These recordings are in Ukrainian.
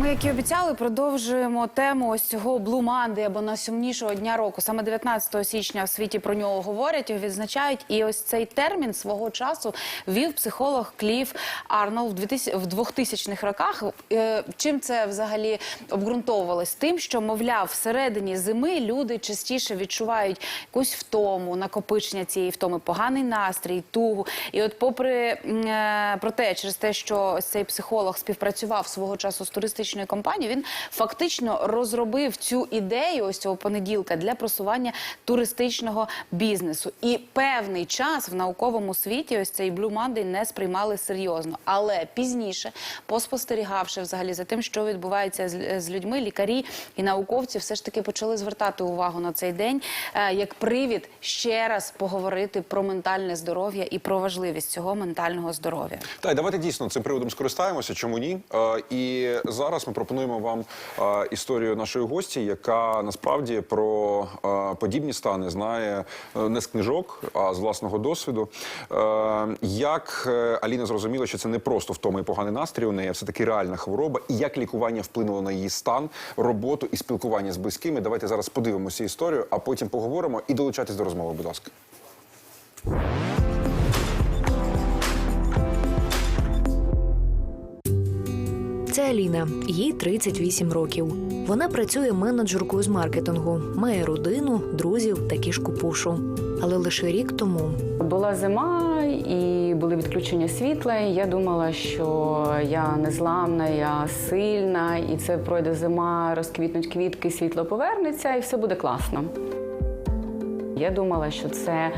Ми, як і обіцяли, продовжуємо тему ось цього Monday або найсумнішого дня року. Саме 19 січня в світі про нього говорять, його відзначають. І ось цей термін свого часу ввів психолог Кліф Арнолд в 2000 в 2000-х роках. Е, Чим це взагалі обґрунтовувалось? Тим, що, мовляв, всередині зими люди частіше відчувають якусь втому, накопичення цієї втоми, поганий настрій, тугу. І от, попри е, про те, через те, що цей психолог співпрацював свого часу з туристичною компанією, він фактично розробив цю ідею ось цього понеділка для просування туристичного бізнесу. І певний час в науковому світі ось цей Blue Monday не сприймали серйозно. Але пізніше, поспостерігавши взагалі за тим, що відбувається з, людьми, лікарі і науковці все ж таки почали звертати увагу на цей день е, як привід ще раз поговорити про ментальне здоров'я і про важливість цього ментального здоров'я. Так, давайте дійсно цим приводом скористаємося. Чому ні? Е, і зараз ми пропонуємо вам е, історію нашої гості, яка насправді про е, подібні стани знає е, не з книжок, а з власного досвіду. Е, як е, Аліна зрозуміла, що це не просто втома і поганий настрій у неї, а все таки реальна хвороба, і як лікування вплинуло на її стан, роботу і спілкування з близькими. Давайте зараз подивимося історію, а потім поговоримо і долучайтесь до розмови, будь ласка. Це Аліна, їй 38 років. Вона працює менеджеркою з маркетингу, має родину, друзів та кішку пушу. Але лише рік тому Була зима і були відключення світла. І я думала, що я незламна, я сильна, і це пройде зима, розквітнуть квітки, світло повернеться, і все буде класно. Я думала, що це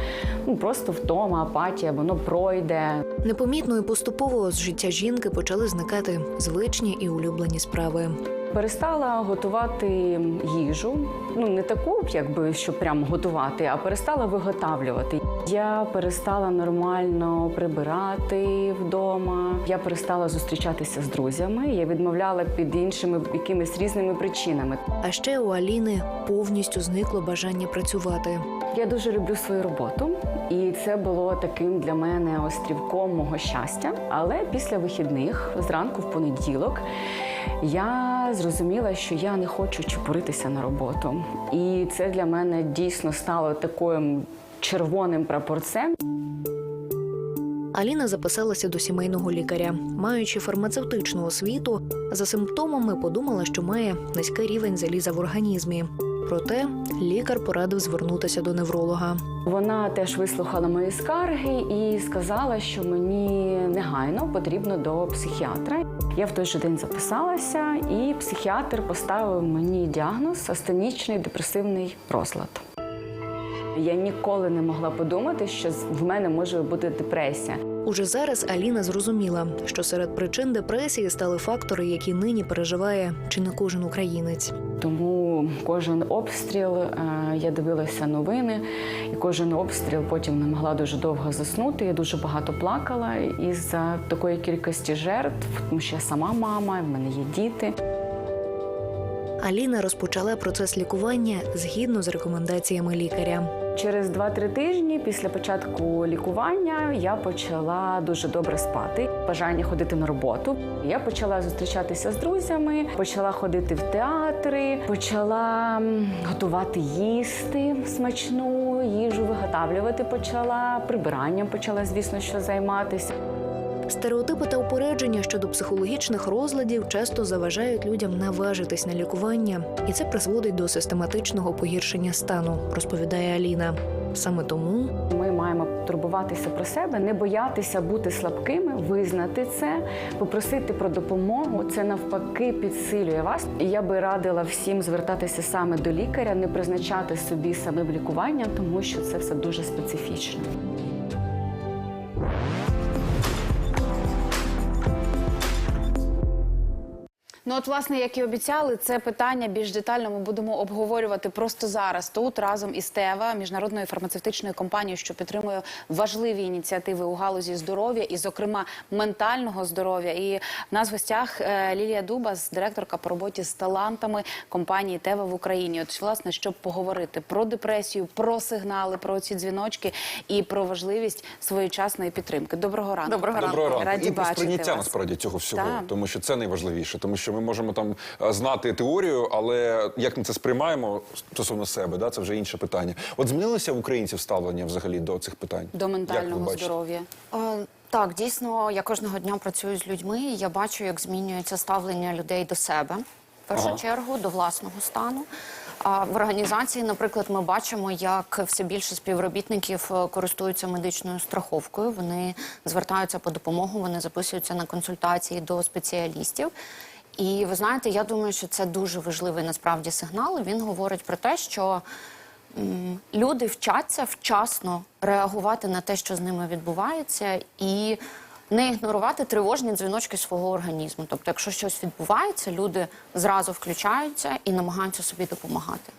ну, просто втома, апатія, воно пройде. непомітно і поступово з життя жінки почали зникати звичні і улюблені справи. Перестала готувати їжу. Ну не таку, якби щоб прямо готувати, а перестала виготовлювати. Я перестала нормально прибирати вдома. Я перестала зустрічатися з друзями. Я відмовляла під іншими якимись різними причинами. А ще у Аліни повністю зникло бажання працювати. Я дуже люблю свою роботу, і це було таким для мене острівком мого щастя. Але після вихідних, зранку в понеділок, я зрозуміла, що я не хочу чепуритися на роботу. І це для мене дійсно стало таким червоним прапорцем. Аліна записалася до сімейного лікаря, маючи фармацевтичну освіту, за симптомами подумала, що має низький рівень заліза в організмі. Проте лікар порадив звернутися до невролога. Вона теж вислухала мої скарги і сказала, що мені негайно потрібно до психіатра. Я в той же день записалася, і психіатр поставив мені діагноз астенічний депресивний розлад. Я ніколи не могла подумати, що в мене може бути депресія. Уже зараз Аліна зрозуміла, що серед причин депресії стали фактори, які нині переживає чи не кожен українець. Тому кожен обстріл е, я дивилася новини, і кожен обстріл потім не могла дуже довго заснути. Я дуже багато плакала із-за такої кількості жертв, тому що я сама мама, в мене є діти. Аліна розпочала процес лікування згідно з рекомендаціями лікаря. Через 2-3 тижні після початку лікування я почала дуже добре спати. Бажання ходити на роботу. Я почала зустрічатися з друзями, почала ходити в театри, почала готувати їсти смачну їжу, виготавлювати почала, прибиранням почала, звісно, що займатися. Стереотипи та упередження щодо психологічних розладів часто заважають людям наважитись на лікування, і це призводить до систематичного погіршення стану, розповідає Аліна. Саме тому Ми маємо турбуватися про себе, не боятися бути слабкими, визнати це, попросити про допомогу. Це навпаки підсилює вас. І я би радила всім звертатися саме до лікаря, не призначати собі самим лікування, тому що це все дуже специфічно. Ну от, власне, як і обіцяли, це питання більш детально ми будемо обговорювати просто зараз тут разом із ТЕВА, міжнародною фармацевтичною компанією, що підтримує важливі ініціативи у галузі здоров'я і, зокрема, ментального здоров'я. І в нас в гостях е, Лілія Дубас, директорка по роботі з талантами компанії ТЕВА в Україні. От власне, щоб поговорити про депресію, про сигнали, про ці дзвіночки і про важливість своєчасної підтримки. Доброго ранку. Доброго ранку. Раді і бачити вас. насправді цього всього, Так. тому що це найважливіше, тому що ми можемо там е, знати теорію, але як ми це сприймаємо стосовно себе, да, це вже інше питання. От змінилося в українців ставлення взагалі до цих питань? До ментального здоров'я. Е, Так, дійсно, я кожного дня працюю з людьми. і Я бачу, як змінюється ставлення людей до себе в першу Ага. чергу, до власного стану. А в організації, наприклад, ми бачимо, як все більше співробітників е, користуються медичною страховкою. Вони звертаються по допомогу, вони записуються на консультації до спеціалістів. І ви знаєте, я думаю, що це дуже важливий насправді сигнал. Він говорить про те, що люди вчаться вчасно реагувати на те, що з ними відбувається, і не ігнорувати тривожні дзвіночки свого організму. Тобто, якщо щось відбувається, люди зразу включаються і намагаються собі допомагати.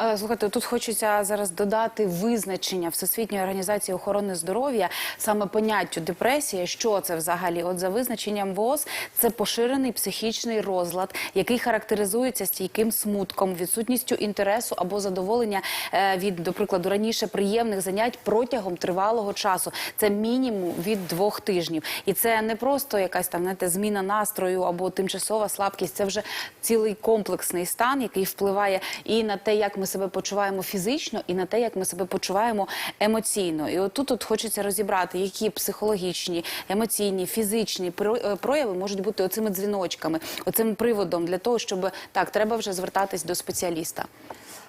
Е, Слухайте, тут хочеться зараз додати визначення Всесвітньої організації охорони здоров'я саме поняттю депресія. Що це взагалі? От за визначенням ВОЗ це поширений психічний розлад, який характеризується стійким смутком, відсутністю інтересу або задоволення е, від, до прикладу, раніше приємних занять протягом тривалого часу. Це мінімум від двох тижнів, і це не просто якась там знаєте, зміна настрою або тимчасова слабкість. Це вже цілий комплексний стан, який впливає і на те, як ми себе почуваємо фізично, і на те, як ми себе почуваємо емоційно. І отут от хочеться розібрати, які психологічні, емоційні, фізичні е, прояви можуть бути оцими дзвіночками, оцим приводом для того, щоб так треба вже звертатись до спеціаліста.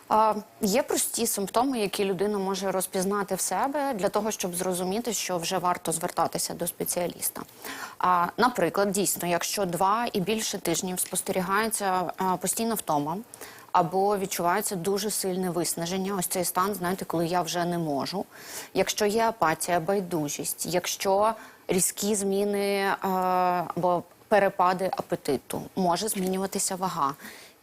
А, є прості симптоми, які людина може розпізнати в себе для того, щоб зрозуміти, що вже варто звертатися до спеціаліста. А, наприклад, дійсно, якщо два і більше тижнів спостерігається постійна втома. Або відчувається дуже сильне виснаження. Ось цей стан, знаєте, коли я вже не можу. Якщо є апатія, байдужість, якщо різкі зміни е, або перепади апетиту, може змінюватися вага.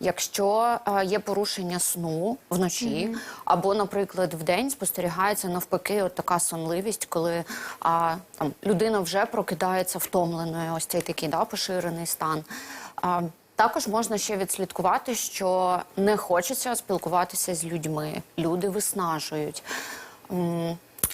Якщо е, є порушення сну вночі, або, наприклад, в день спостерігається навпаки, от така сонливість, коли а, там людина вже прокидається втомленою, ось цей такий да, поширений стан. А, також можна ще відслідкувати, що не хочеться спілкуватися з людьми. Люди виснажують.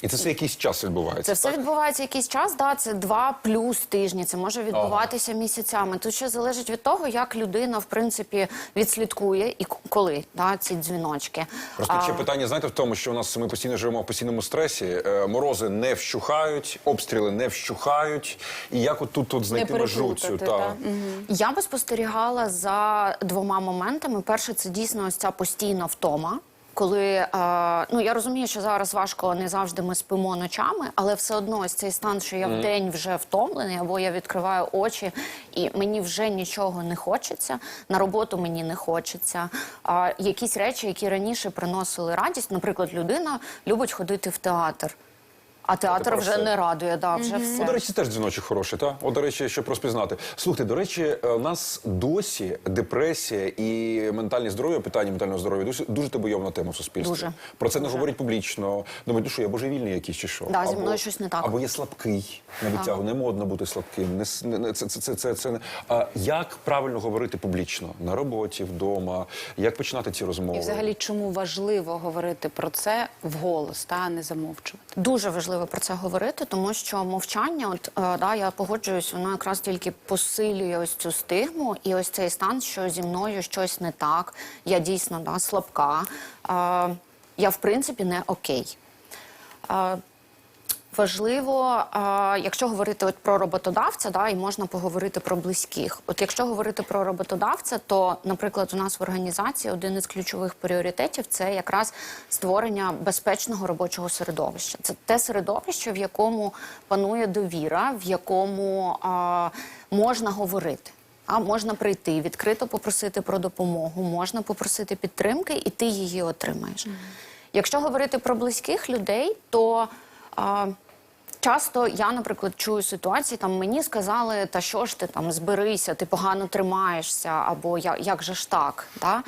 І це все якийсь час відбувається. це все так? відбувається якийсь час, да, це два плюс тижні. Це може відбуватися місяцями. Тут ще залежить від того, як людина в принципі відслідкує і коли да, ці дзвіночки. Просто ще питання, знаєте, в тому, що у нас ми постійно живемо в постійному стресі, е, морози не вщухають, обстріли не вщухають. І як от тут от знайти межу цю? Та. та. Я би спостерігала за двома моментами. Перше, це дійсно ось ця постійна втома. Коли е, ну я розумію, що зараз важко не завжди ми спимо ночами, але все одно ось цей стан, що я в день вже втомлений, або я відкриваю очі, і мені вже нічого не хочеться. На роботу мені не хочеться. А якісь речі, які раніше приносили радість, наприклад, людина любить ходити в театр, а театр вже все. не радує. Да, вже все. Ну, до речі, теж дзвіночок хороший, так? От, до речі, щоб розпізнати. Слухайте, до речі, е, у нас досі депресія і ментальне здоров'я, питання ментального здоров'я дуже, дуже табойовна тема в суспільстві. Дуже. Про це не говорять публічно. Думають, ну що я божевільний якийсь чи що? Да, зі мною щось не так. Або є слабкий на відтягу. Не модно бути слабким. Не, с- не, не- це, це, це, це, це не. А як правильно говорити публічно? На роботі, вдома? Як починати ці розмови? І взагалі, чому важливо говорити про це вголос, та не замовчувати? Дуже важливо про це говорити, тому що мовчання, от е, да, я погоджуюсь, воно якраз тільки посилює ось цю стигму і ось цей стан, що зі мною щось не так, я дійсно да, слабка, е, я в принципі не окей. Важливо, якщо говорити от про роботодавця, да, і можна поговорити про близьких. От якщо говорити про роботодавця, то, наприклад, у нас в організації один із ключових пріоритетів це якраз створення безпечного робочого середовища. Це те середовище, в якому панує довіра, в якому а, можна говорити. А можна прийти, відкрито попросити про допомогу, можна попросити підтримки, і ти її отримаєш. Якщо говорити про близьких людей, то а, Часто я, наприклад, чую ситуації, там мені сказали, та що ж ти там зберися, ти погано тримаєшся, або я, як же ж так. Да?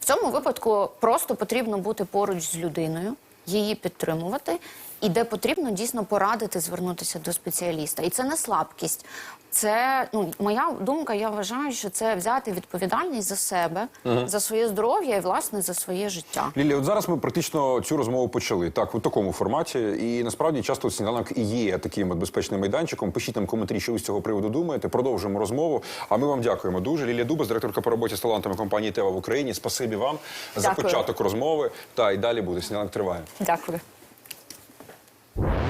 В цьому випадку просто потрібно бути поруч з людиною, її підтримувати, і де потрібно дійсно порадити звернутися до спеціаліста. І це не слабкість. Це ну моя думка. Я вважаю, що це взяти відповідальність за себе, за своє здоров'я і власне за своє життя. Лілі, от зараз ми практично цю розмову почали так у такому форматі. І насправді часто сніданок і є таким от безпечним майданчиком. Пишіть нам коментарі, що ви з цього приводу думаєте. Продовжуємо розмову. А ми вам дякуємо дуже. Лілія Дубас, директорка по роботі з талантами компанії Тева в Україні. Спасибі вам за початок розмови. Та й далі буде сніданок триває. Дякую. you